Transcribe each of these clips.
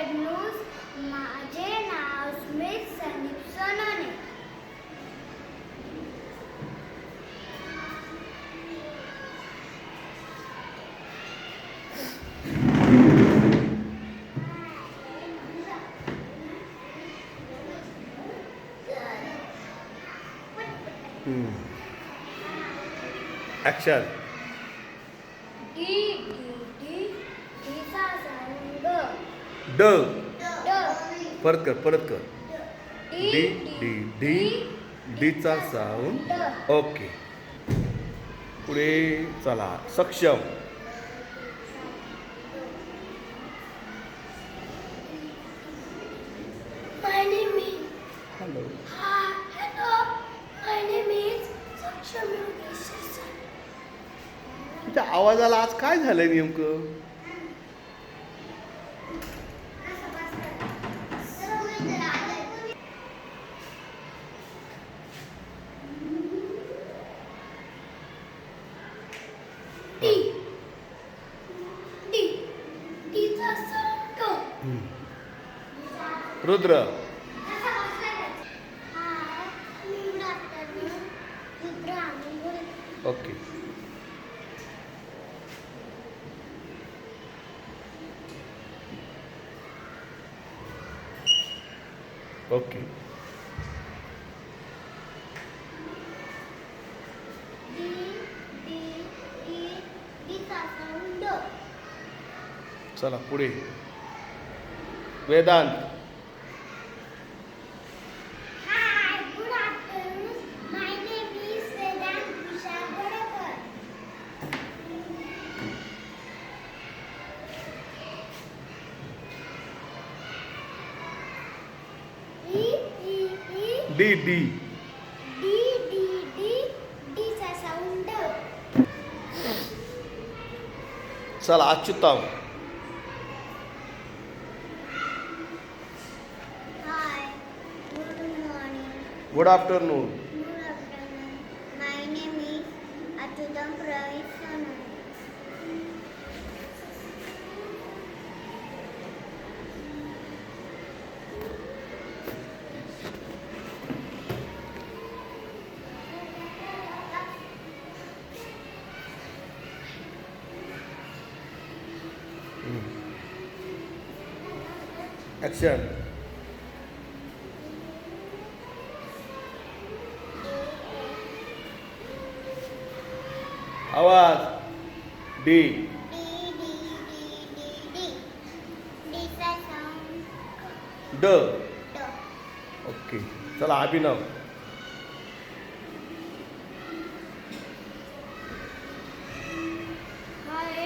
Web news माझे नाव Smith Sandeep Sonawane action D D D डीचा sound ड. परत कर परत कर. डी डी डी डी डीचा साऊंड. ओके. पुढे चला. सक्षम. हॅलो. तुझ्या आवाजाला आज काय झालंय नेमकं? रुद्र ओके ओके चला पुढे Vedant Hi, good afternoon. My name is Vedant Vishal Godekar. E E E D D D D D D चा sound. चला Achyutam Good afternoon. Good afternoon. My name is Atudam Pravisana. Mm. D D D D D D. D चा sound. ड D. Okay चला अभिनव Hi,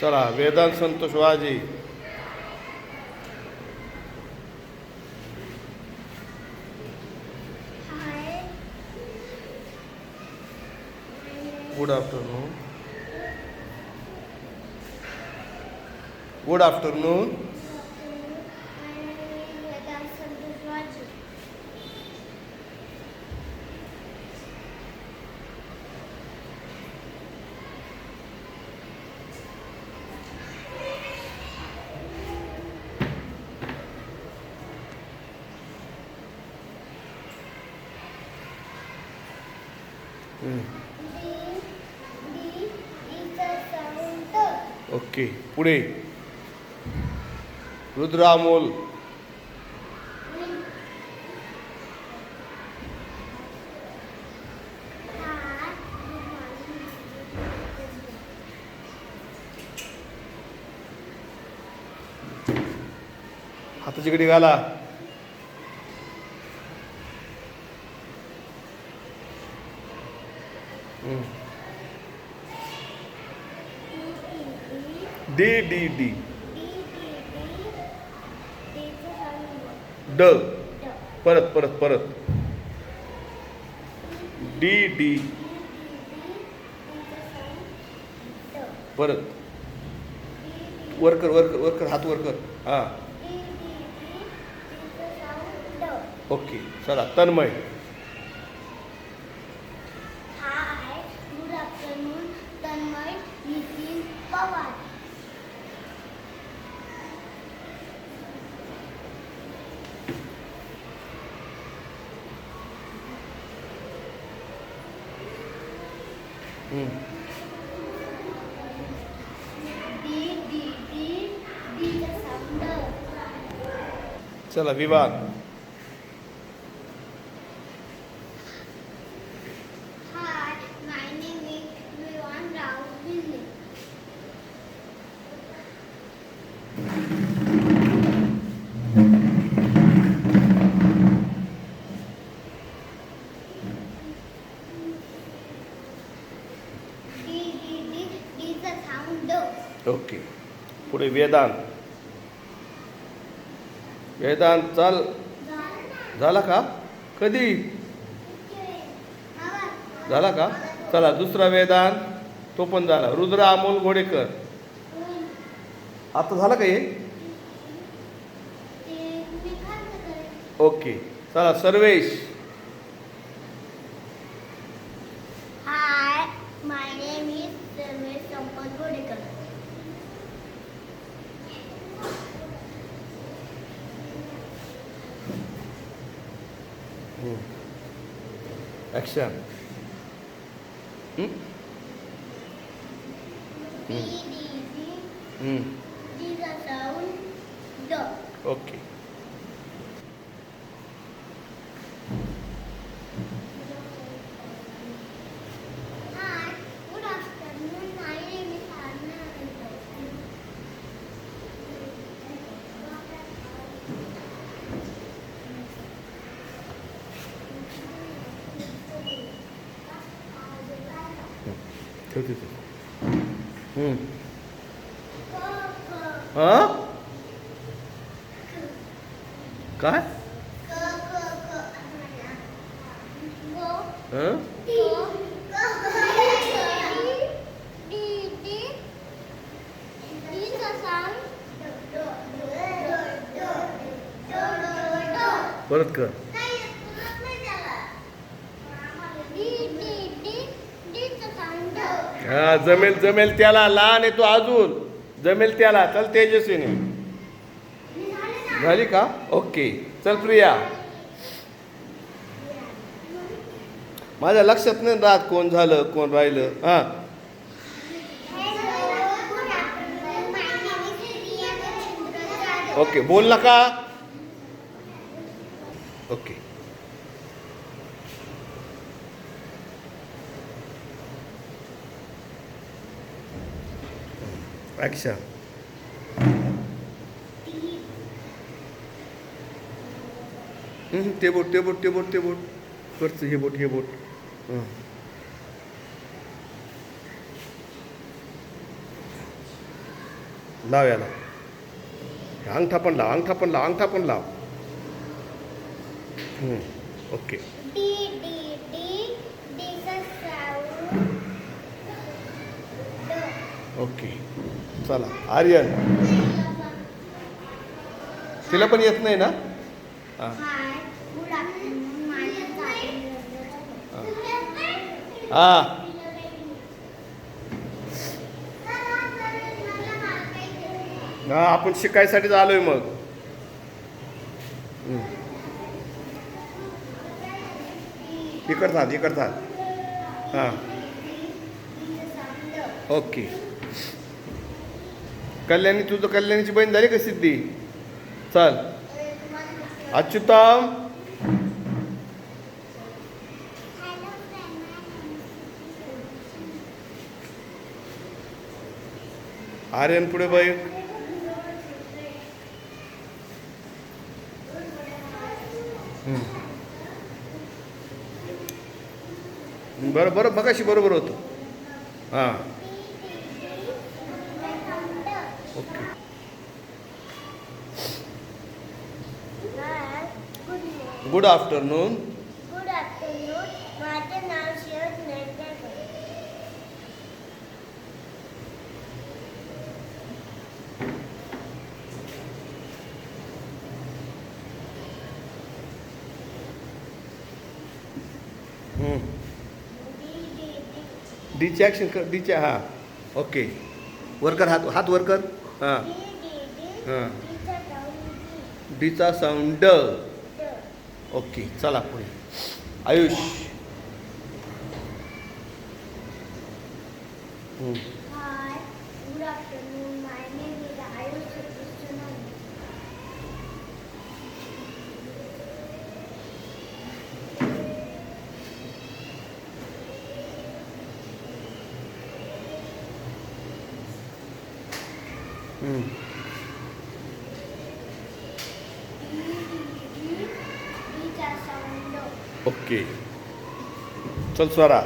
चला Vedant Santosh Waji Hi. Good afternoon good afternoon okay पुढे. रुद्रामोल. हाताची घडी घाला. हम्म. D D D. ड. परत परत परत. D D. परत. वरकर वरकर वरकर हात वरकर हां. ओके चला Tanmay hi good afternoon Tanmay Nitin Pawar हम्म. डी डी डी डीचा साऊंड चला विवाद hi my name is Vivaan Rao Bille D D D डीचा साऊंड ओके पुढे वेदांत वेदांत चाल. झाला का? कधी? झाला का? चला दुसरा वेदांत. तो पण झाला. रुद्र अमोल घोडेकर. आता झालं का हे? ओके. चला Sarvesh. Action. Hmm? Hmm. Hmm. Okay. ठेवते ते. हम्म. हां काय? परत कर. हा जमेल जमेल त्याला लहान आहे तो अजून. जमेल त्याला. चल तेजस्वीने. झाली का? ओके. चल प्रिया. माझ्या लक्षात नाही राहत कोण झालं कोण राहिलं. हां. ओके. बोल नका ओके. ॲक्शन ते बोट ते बोट ते बोट ते बोट. वरचं हे बोट हे बोट. हं. लाव याला. अंगठा पण लाव अंगठा पण लाव अंगठा पण लाव. ओके. डी डी डी डीचा साऊंड ओके. चला आर्यन. तिला पण येत नाही ना? हां. हां. हां हा आपण शिकायसाठीच आलोय मग. इकडतात इकडतात इकडचा हां. ओके. कल्याणी तुझं कल्याणीची बहीण झाली का सिद्धी? चल. अच्युतम. आर्यन पुढे बाई. बरं बरं बघाशी बरोबर होतं. हां okay good afternoon good afternoon माझे नाव नेटकर डीचे ॲक्शन कर डीचे हां. ओके वर कर हात हात वर कर हां. हां डीचा साऊंड ड ओके चला पुढे. आयुष. हम्म. ओके चल Swara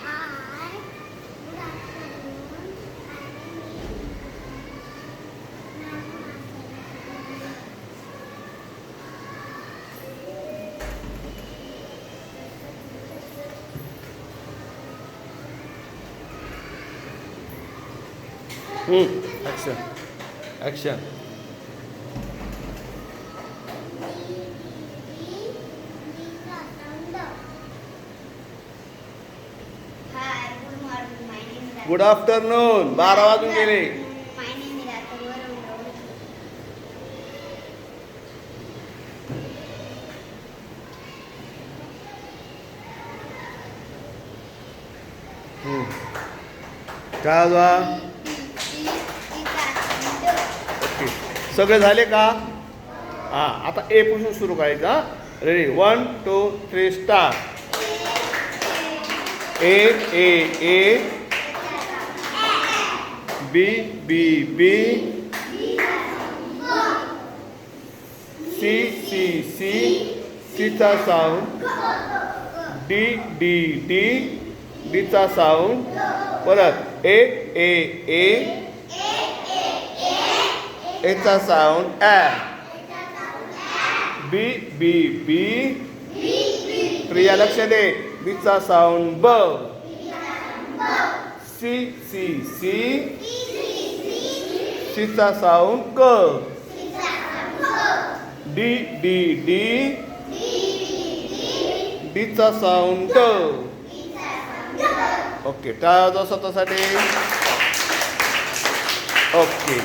Hi, good afternoon. My name is action action good afternoon बारा वाजून गेले. काय वाजवा ओके. सगळे झाले का? हां आता ए पासून सुरू करायचं ready one two three star A A A B B B C C C सीचा साऊंड डी डी डी डीचा साऊंड परत ए ए ए एचा साऊंड ॲ बी बी बी प्रिया लक्ष दे बीचा साऊंड ब सी सी सी सीचा साऊंड क डी डी डी डीचा साऊंड ड ओके टाळा स्वतःसाठी. ओके